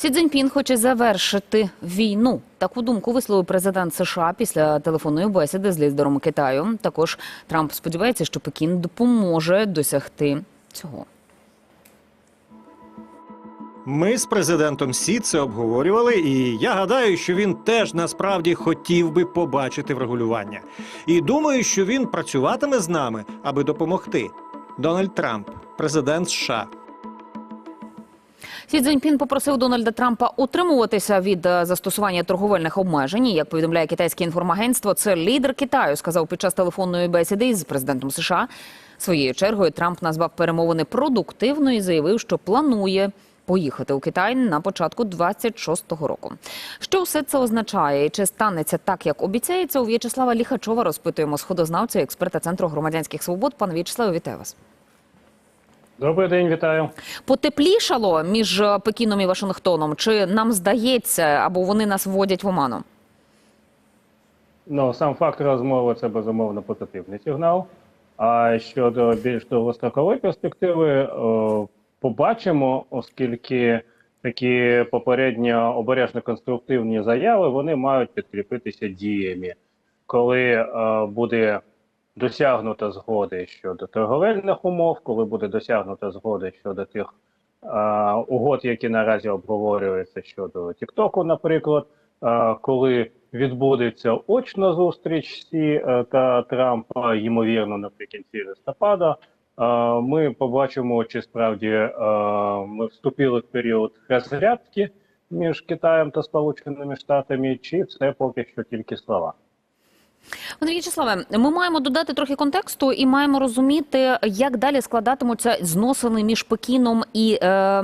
Сі Цзіньпін хоче завершити війну. Таку думку висловив президент США після телефонної бесіди з лідером Китаю. Також Трамп сподівається, що Пекін допоможе досягти цього. Ми з президентом Сі це обговорювали, і я гадаю, що він теж насправді хотів би побачити врегулювання. І думаю, що він працюватиме з нами, аби допомогти. Дональд Трамп, президент США. Сі Цзіньпін попросив Дональда Трампа утримуватися від е, застосування торговельних обмежень. Як повідомляє китайське інформагентство, це лідер Китаю сказав під час телефонної бесіди з президентом США. Своєю чергою Трамп назвав перемовини продуктивно і заявив, що планує поїхати у Китай на початку 26-го року. Що все це означає? І чи станеться так, як обіцяється? У В'ячеслава Ліхачова розпитуємо сходознавця експерта Центру громадянських свобод. Пане В'ячеславе, вітаю вас. Добрий день, вітаю. Потеплішало між е, Пекіном і Вашингтоном? Чи нам здається, або вони нас вводять в оману? Ну сам факт розмови це безумовно позитивний сигнал. А щодо більш довгострокової перспективи, о, побачимо, оскільки такі попередньо обережно конструктивні заяви вони мають підкріпитися діями, коли е, буде досягнута згоди щодо торговельних умов, коли буде досягнута згода щодо тих е, угод, які наразі обговорюються щодо Тіктоку, наприклад, е, коли відбудеться очна зустріч Сі е, та Трампа, ймовірно, наприкінці листопада. Ми побачимо, чи справді ми вступили в період розрядки між Китаєм та Сполученими Штатами, чи це поки що тільки слова. Пане В'ячеславе, ми маємо додати трохи контексту і маємо розуміти, як далі складатимуться зносини між Пекіном і е,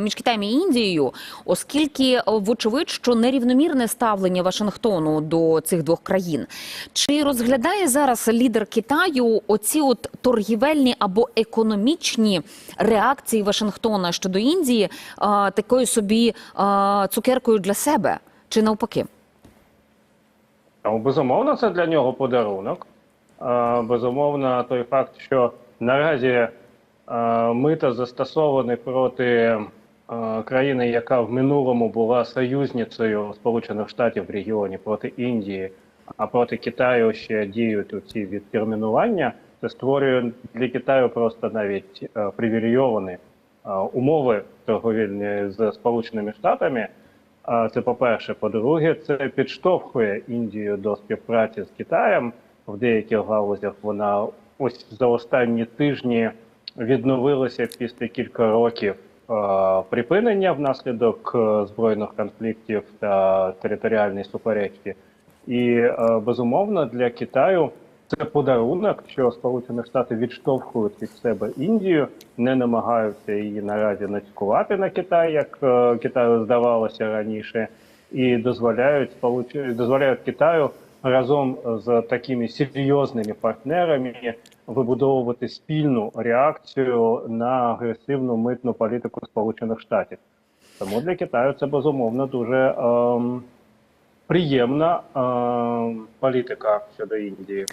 між Китаєм і Індією, оскільки вочевидь, що нерівномірне ставлення Вашингтону до цих двох країн. Чи розглядає зараз лідер Китаю оці от торгівельні або економічні реакції Вашингтона щодо Індії е, такою собі е, цукеркою для себе, чи навпаки? Безумовно, це для нього подарунок. Безумовно, той факт, що наразі е, мита застосовані проти е, країни, яка в минулому була союзницею Сполучених Штатів в регіоні проти Індії, а проти Китаю ще діють у ці відтермінування. Це створює для Китаю просто навіть е, привілейовані умови торговельні з Сполученими Штатами. Це по-перше. По-друге, це підштовхує Індію до співпраці з Китаєм в деяких галузях. Вона ось за останні тижні відновилася після кілька років припинення внаслідок е, збройних конфліктів та територіальної суперечки. І е, безумовно для Китаю це подарунок, що Сполучені Штати відштовхують від себе Індію, не намагаються її наразі нацькувати на Китай, як е, Китаю здавалося раніше, і дозволяють дозволяють Китаю разом з такими серйозними партнерами вибудовувати спільну реакцію на агресивну митну політику Сполучених Штатів. Тому для Китаю це безумовно дуже. ем, Приємна е, політика щодо Індії. Е,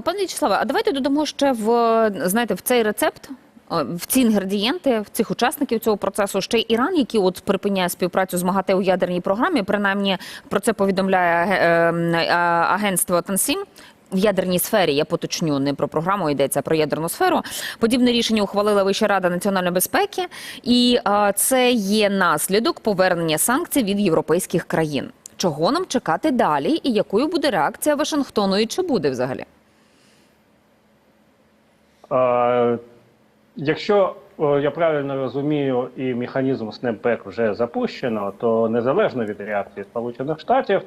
Пане В'ячеславе, а давайте додамо ще в знаєте в цей рецепт. В ці інгредієнти в цих учасників цього процесу ще й Іран, який от припиняє співпрацю з МАГАТЕ у ядерній програмі. Принаймні про це повідомляє е, е, агентство Тансім. В ядерній сфері я поточню не про програму йдеться а про ядерну сферу. Подібне рішення ухвалила Вища рада національної безпеки, і це є наслідок повернення санкцій від європейських країн. Чого нам чекати далі, і якою буде реакція Вашингтону, і чи буде взагалі? Е, якщо я правильно розумію, і механізм снепбек вже запущено, то незалежно від реакції Сполучених Штатів,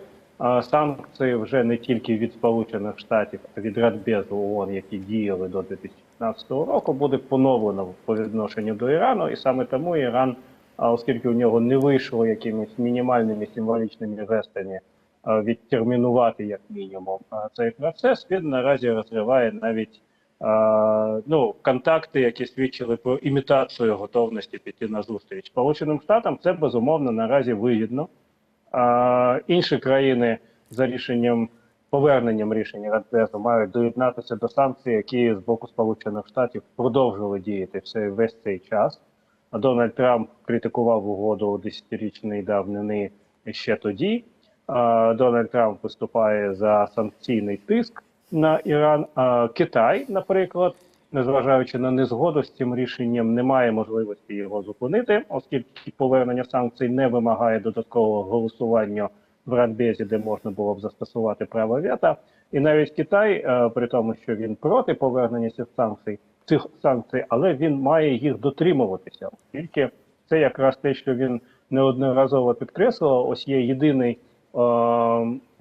санкції вже не тільки від Сполучених Штатів, а від Радбезу ООН, які діяли до 2015 року, буде поновлено по відношенню до Ірану, і саме тому Іран, а оскільки у нього не вийшло якимись мінімальними символічними жестами е, відтермінувати як мінімум е, цей процес, він наразі розриває навіть е, ну, контакти, які свідчили про імітацію готовності піти на зустріч. Сполученим Штатам це безумовно наразі вигідно. Інші країни за рішенням поверненням рішення Радбезу мають доєднатися до санкцій, які з боку Сполучених Штатів продовжували діяти все весь цей час. Дональд Трамп критикував угоду десятирічної давнини ще тоді. Дональд Трамп виступає за санкційний тиск на Іран. Китай, наприклад, незважаючи на незгоду з цим рішенням, не має можливості його зупинити, оскільки повернення санкцій не вимагає додаткового голосування в Радбезі, де можна було б застосувати право вето. І навіть Китай, е, при тому, що він проти повернення цих санкцій, цих санкцій, але він має їх дотримуватися, оскільки це якраз те, що він неодноразово підкреслював. Ось є єдиний е,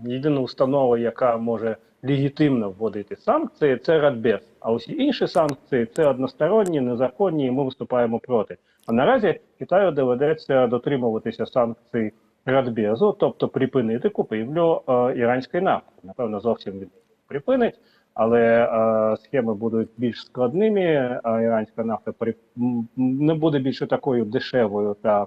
єдина установа, яка може легітимно вводити санкції, це Радбез. А усі інші санкції це односторонні, незаконні, і ми виступаємо проти. А наразі Китаю доведеться дотримуватися санкцій Радбезу, тобто припинити купівлю е, іранської нафти. Напевно, зовсім він припинить, але е, схеми будуть більш складними. Іранська нафта не буде більше такою дешевою та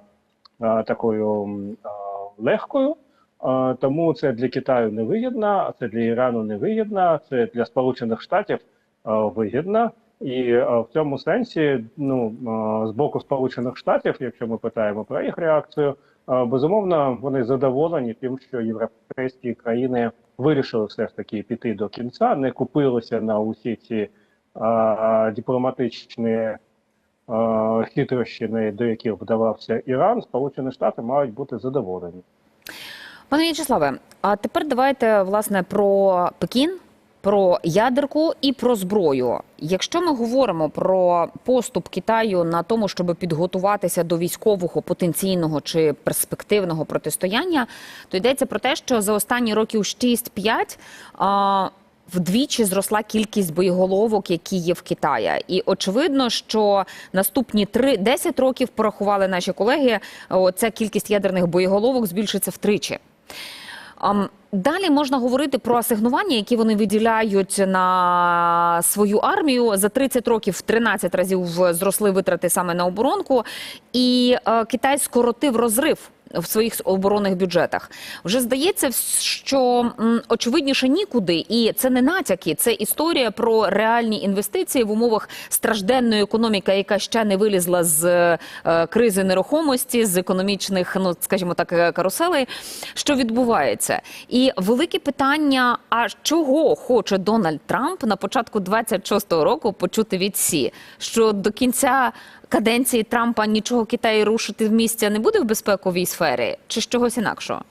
е, такою е, легкою. Е, тому це для Китаю невигідно, це для Ірану невигідно, це для Сполучених Штатів е, вигідно. І е, в цьому сенсі, ну е, з боку Сполучених Штатів, якщо ми питаємо про їх реакцію, е, безумовно вони задоволені тим, що європейські країни вирішили все ж таки піти до кінця, не купилися на усі ці а, дипломатичні а, хитрощини, до яких вдавався Іран. Сполучені Штати мають бути задоволені. Пане В'ячеславе, а тепер давайте власне про Пекін, про ядерку і про зброю. Якщо ми говоримо про поступ Китаю на тому, щоб підготуватися до військового потенційного чи перспективного протистояння, то йдеться про те, що за останні років 6-5 а, вдвічі зросла кількість боєголовок, які є в Китаї. І очевидно, що наступні 3-10 років порахували наші колеги. Ця кількість ядерних боєголовок збільшиться втричі. Далі можна говорити про асигнування, які вони виділяють на свою армію. За 30 років в 13 разів зросли витрати саме на оборонку, і е, Китай скоротив розрив в своїх оборонних бюджетах. Вже здається, що очевидніше нікуди, і це не натяки, це історія про реальні інвестиції в умовах стражденної економіки, яка ще не вилізла з е, кризи нерухомості, з економічних, ну скажімо так, е, каруселей. Що відбувається? І велике питання: а чого хоче Дональд Трамп на початку 26-го року почути від Сі? Що до кінця каденції Трампа нічого Китаю рушити в місця не буде в безпековій сфері, чи з чогось інакшого?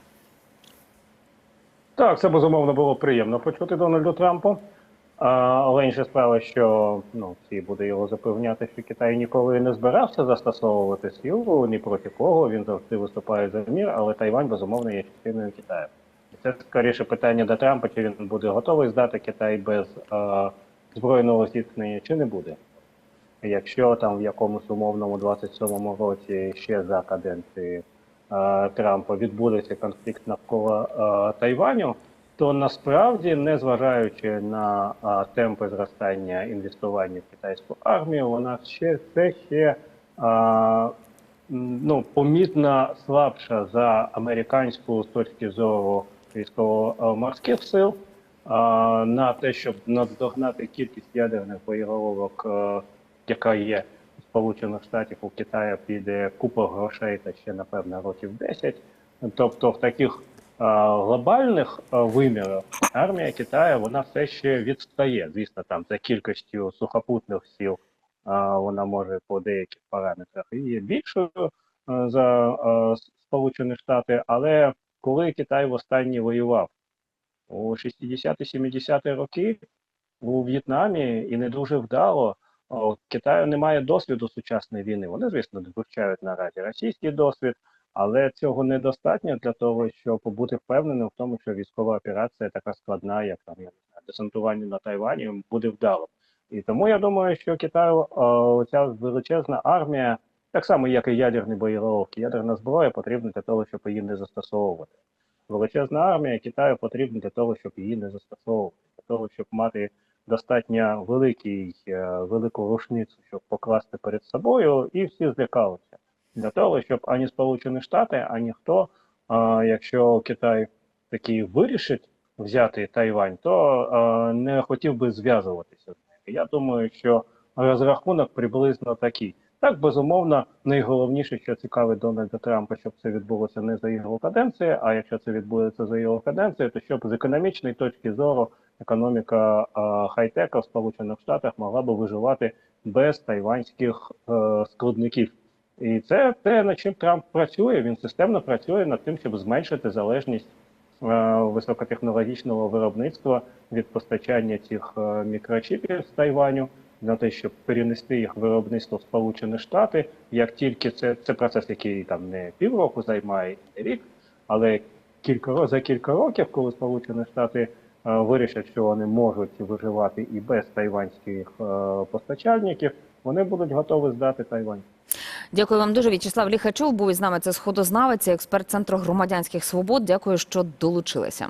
Так, це безумовно було приємно почути Дональду Трампу. Але інша справа, що ну всі буде його запевняти, що Китай ніколи не збирався застосовувати силу ні проти кого. Він завжди виступає за мір, але Тайвань безумовно є частиною Китаю. Це скоріше питання до Трампа, чи він буде готовий здати Китай без е, збройного зіткнення, чи не буде. Якщо там в якомусь умовному 27-му році ще за каденції е, Трампа відбудеться конфлікт навколо е, Тайваню, то насправді, незважаючи на е, темпи зростання інвестування в китайську армію, вона ще це ще е, ну, помітно слабша за американську з точки зору військово-морських сил. е, На те, щоб наздогнати кількість ядерних боєголовок, е, яка є у Сполучених Штатів у Китаю, піде купа грошей та ще напевно років 10. Тобто, в таких глобальних вимірах армія Китаю вона все ще відстає. Звісно, там за кількістю сухопутних сил е, вона може по деяких параметрах і є більшою за Сполучені Штати, але коли Китай востаннє воював у 60-70-ті роки у В'єтнамі і не дуже вдало. О, Китаю немає досвіду сучасної війни. Вони, звісно, вивчають наразі російський досвід, але цього недостатньо для того, щоб бути впевненим в тому, що військова операція така складна, як там я не знаю, десантування на Тайвані, буде вдало. І тому я думаю, що Китаю ця величезна армія, так само як і ядерні боєголовки, ядерна зброя потрібна для того, щоб її не застосовувати. Величезна армія Китаю потрібна для того, щоб її не застосовувати, для того, щоб мати достатньо великий, е, велику рушницю, щоб покласти перед собою, і всі злякалися для того, щоб ані Сполучені Штати, ані хто, якщо Китай таки вирішить взяти Тайвань, то не хотів би зв'язуватися з ними. Я думаю, що розрахунок приблизно такий. Так, безумовно, найголовніше, що цікавить Дональда Трампа, щоб це відбулося не за його каденції, а якщо це відбудеться за його каденцією, то щоб з економічної точки зору економіка хай-тека в Сполучених Штатах могла би виживати без тайванських е, складників. І це те, над чим Трамп працює. Він системно працює над тим, щоб зменшити залежність е, високотехнологічного виробництва від постачання цих е, мікрочіпів з Тайваню на те, щоб перенести їх виробництво в Сполучені Штати. Як тільки це, це процес, який там не півроку займає, не рік, але кілька за кілька років, коли Сполучені Штати вирішать, що вони можуть виживати і без тайванських е, постачальників, вони будуть готові здати Тайвань. Дякую вам дуже. В'ячеслав Ліхачов був із нами. Це сходознавець, і експерт центру громадянських свобод. Дякую, що долучилися.